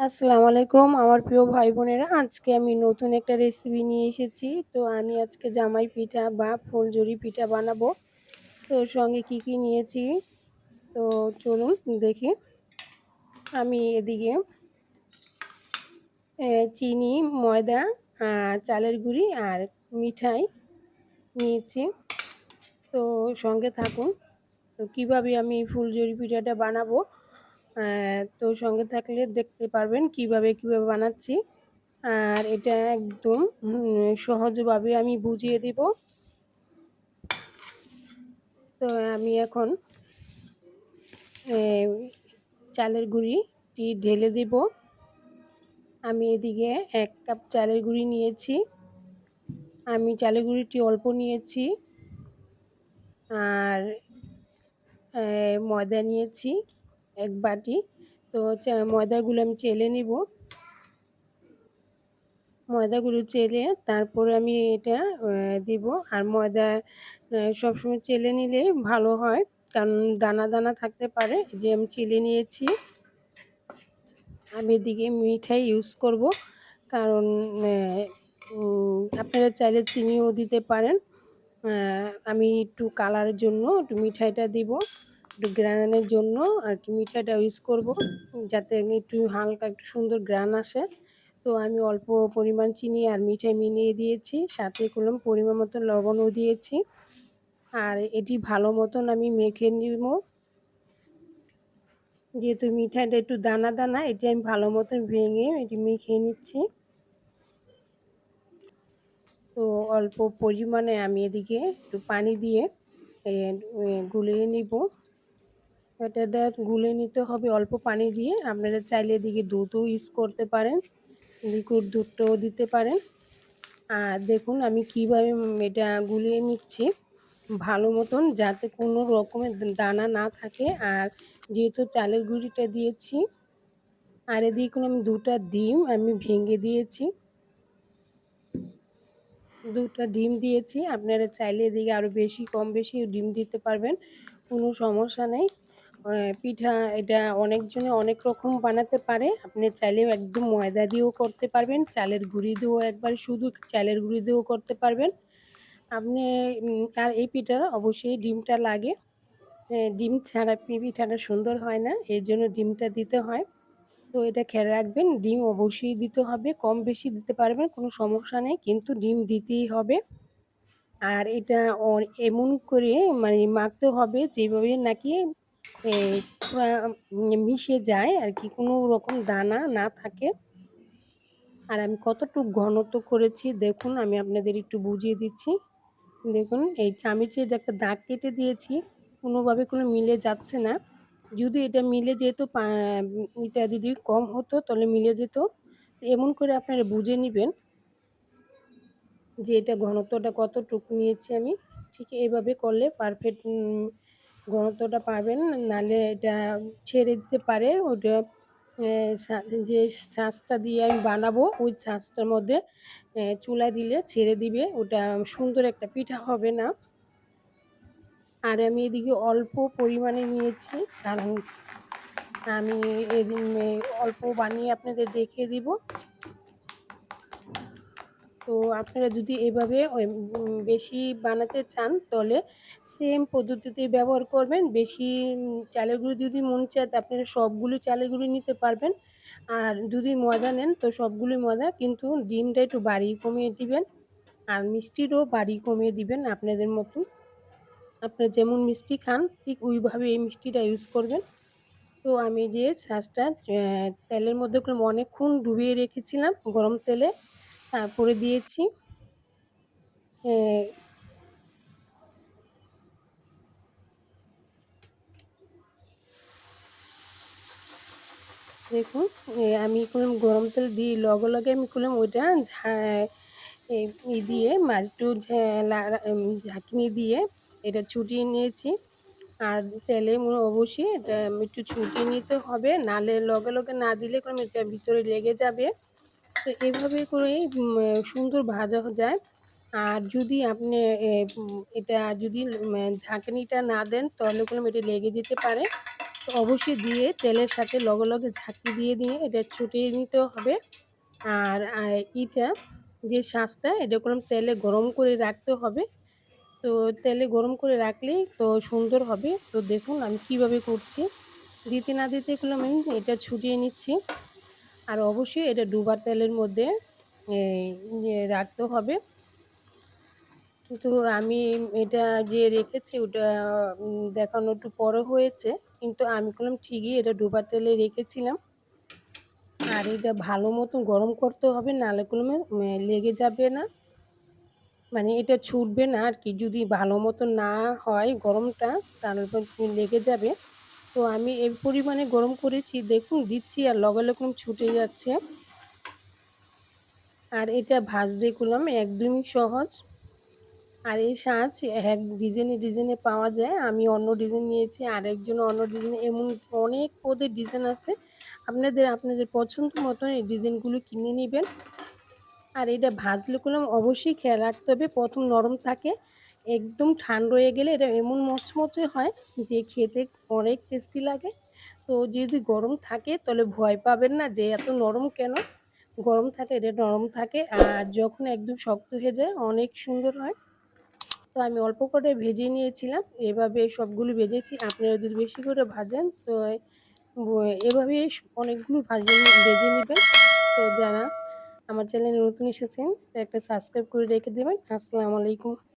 আসসালামু আলাইকুম। আমার প্রিয় ভাই বোনেরা আজকে আমি নতুন একটা রেসিপি নিয়ে এসেছি। তো আমি আজকে জামাই পিঠা বা ফুলঝুরি পিঠা বানাবো। তো সঙ্গে কি কি নিয়েছি? তো চলুন দেখি। আমি এদিকে চিনি, ময়দা চালের গুঁড়ি আর মিঠাই নিয়েছি। তো সঙ্গে থাকুন। তো কীভাবে আমি ফুলঝুরি পিঠাটা বানাবো? তো সঙ্গে থাকলে দেখতে পারবেন কীভাবে কীভাবে বানাচ্ছি। আর এটা একদম সহজভাবে আমি বুঝিয়ে দিব। তো আমি এখন চালের গুঁড়িটি ঢেলে দেব। আমি এদিকে এক কাপ চালের গুঁড়ি নিয়েছি। আমি চালের গুঁড়িটি অল্প নিয়েছি। আর ময়দা নিয়েছি। এক বাটি। তো ময়দাগুলো আমি চেলে নিব। ময়দাগুলো চেলে তারপরে আমি এটা দিব। আর ময়দা সবসময় চেলে নিলে ভালো হয়, কারণ দানা দানা থাকতে পারে। যে আমি চেলে নিয়েছি। আমি এদিকে মিঠাই ইউজ করব, কারণ আপনারা চাইলে চিনিও দিতে পারেন। আমি একটু কালারের জন্য একটু মিঠাইটা দিব। একটু গ্রানের জন্য আর কি মিঠাইটা ইউজ করব, যাতে একটু হালকা একটু সুন্দর গ্রান আসে। তো আমি অল্প পরিমাণ চিনি আর মিঠাই মিলিয়ে দিয়েছি, সাথে করলাম পরিমাণ মতো লবণও দিয়েছি। আর এটি ভালো মতন আমি মেখে নিব। যেহেতু মিঠাইটা একটু দানা দানা, এটি আমি ভালো মতন ভেঙে এটি মেখে নিচ্ছি। তো অল্প পরিমাণে আমি এদিকে একটু পানি দিয়ে গুলিয়ে নিব। এটা গুলে নিতে হবে অল্প পানি দিয়ে। আপনারা চাইলে এদিকে দুধও ইউজ করতে পারেন, লিকুইড দুধটাও দিতে পারেন। আর দেখুন আমি কীভাবে এটা গুলিয়ে নিচ্ছি। ভালো মতন যাতে কোনো রকমের দানা না থাকে। আর যেহেতু চালের গুঁড়িটা দিয়েছি, আর এদিকে আমি দুটা ডিম আমি ভেঙে দিয়েছি। দুটা ডিম দিয়েছি। আপনারা চাইলে এদিকে আরও বেশি, কম বেশি ডিম দিতে পারবেন। কোনো সমস্যা নেই। পিঠা এটা অনেকজনে অনেক রকম বানাতে পারে। আপনি চাইলেও একদম ময়দা দিয়েও করতে পারবেন, চালের গুঁড়ি দিয়েও একবার শুধু চালের গুঁড়ি দিয়েও করতে পারবেন। আপনি আর এই পিঠা অবশ্যই ডিমটা লাগে। ডিম ছাড়া পিঠাটা সুন্দর হয় না, এর জন্য ডিমটা দিতে হয়। তো এটা খেয়াল রাখবেন, ডিম অবশ্যই দিতে হবে, কম বেশি দিতে পারবেন, কোনো সমস্যা নেই, কিন্তু ডিম দিতেই হবে। আর এটা এমন করে মানে মাখতে হবে যেভাবে নাকি মিশে যায় আর কি, কোনো রকম দানা না থাকে। আর আমি কতটুকু ঘনত্ব করেছি দেখুন, আমি আপনাদের একটু বুঝিয়ে দিচ্ছি। দেখুন, এই চামিচে যে একটা দাগ কেটে দিয়েছি, কোনোভাবে কোনো মিলে যাচ্ছে না। যদি এটা মিলে যেত এটা যদি কম হতো, তাহলে মিলে যেত। এমন করে আপনারা বুঝে নেবেন যে এটা ঘনত্বটা কতটুকু নিয়েছি আমি। ঠিক এইভাবে করলে পারফেক্ট ঘনত্বটা পাবেন, নালে এটা ছেড়ে দিতে পারে। ওটা যে ছাঁচটা দিয়ে আমি বানাবো, ওই ছাঁচটার মধ্যে চুলা দিলে ছেড়ে দিবে। ওটা সুন্দর একটা পিঠা হবে না। আর আমি এদিকে অল্প পরিমাণে নিয়েছি, কারণ আমি অল্প বানিয়ে আপনাদের দেখিয়ে দিব। তো আপনারা যদি এভাবে বেশি বানাতে চান তাহলে সেম পদ্ধতিতে ব্যবহার করবেন। বেশি চালের গুঁড়ি যদি মন চায় আপনারা সবগুলো চালের গুঁড়ি নিতে পারবেন। আর যদি ময়দা নেন তো সবগুলি ময়দা কিন্তু ডিমটা একটু বাড়িয়ে কমিয়ে দিবেন। আর মিষ্টিরও বাড়িয়ে কমিয়ে দিবেন আপনাদের মতন। আপনারা যেমন মিষ্টি খান, ঠিক ওইভাবে এই মিষ্টিটা ইউজ করবেন। তো আমি যে শাঁসটা তেলের মধ্যে অনেকক্ষণ ডুবিয়ে রেখেছিলাম গরম তেলে। তারপরে দিয়েছি দেখুন আমি করলাম গরম তেল দিয়ে লগে লগে আমি করলাম ওইটা ই দিয়ে একটু ঝাঁকনি দিয়ে এটা ছুটিয়ে নিয়েছি। আর তেলে অবশ্যই এটা একটু ছুটিয়ে নিতে হবে, নালে লগে লগে না দিলে কোনো এটা ভিতরে লেগে যাবে। তো এভাবে করে সুন্দর ভাজা যায়। আর যদি আপনি এটা যদি ঝাঁকনিটা না দেন, তাহলে কোনো এটা লেগে যেতে পারে। তো অবশ্যই দিয়ে তেলের সাথে লগে লগে ঝাঁকি দিয়ে দিয়ে এটা ছুটিয়ে নিতে হবে। আর ইটা যে শাঁসটা, এটা কোনো তেলে গরম করে রাখতে হবে। তো তেলে গরম করে রাখলেই তো সুন্দর হবে। তো দেখুন আমি কীভাবে করছি। দিতে না দিতে এগুলো আমি এটা ছুটিয়ে নিচ্ছি। আর অবশ্যই এটা ডুবার তেলের মধ্যে রাখতে হবে। কিন্তু আমি এটা যে রেখেছি ওটা দেখানো একটু পরে হয়েছে। কিন্তু আমি করলাম ঠিকই এটা ডুবার তেলে রেখেছিলাম। আর এটা ভালো মতন গরম করতে হবে, নালে কোনো লেগে যাবে না। মানে এটা ছুটবে না আর কি। যদি ভালো মতো না হয় গরমটা, তাহলে লেগে যাবে। তো আমি এই পরিমাণে গরম করেছি, দেখুন দিচ্ছি আর লগে লগে ছুটে যাচ্ছে। আর এটা ভাজতে করলাম একদমই সহজ। আর এই সাজ এক ডিজাইনে ডিজাইনে পাওয়া যায়। আমি অন্য ডিজাইন নিয়েছি আর আরেকজন অন্য ডিজাইন। এমন অনেক পদের ডিজাইন আছে। আপনাদের আপনাদের পছন্দ মতন এই ডিজাইনগুলো কিনে নেবেন। আর এটা ভাজলে করলাম, অবশ্যই খেয়াল রাখতে হবে। প্রথম নরম থাকে একদম ঠান্ড হয়ে গেলে এটা এমন মচমচে হয় যে খেতে অনেক টেস্টি লাগে। তো যদি গরম থাকে তাহলে ভয় পাবেন না যে এত নরম কেন? গরম থাকে, এটা নরম থাকে আর যখন একদম শক্ত হয়ে যায় অনেক সুন্দর হয়। তো আমি অল্প করে ভেজে নিয়েছিলাম, এভাবে সবগুলো ভেজেছি। আপনারা যদি বেশি করে ভাজেন তো এভাবে অনেকগুলো ভাজে ভেজে নেবেন। তো যারা আমার চ্যানেলে নতুন এসেছেন, তো একটা সাবস্ক্রাইব করে রেখে দেবেন। আসসালামু আলাইকুম।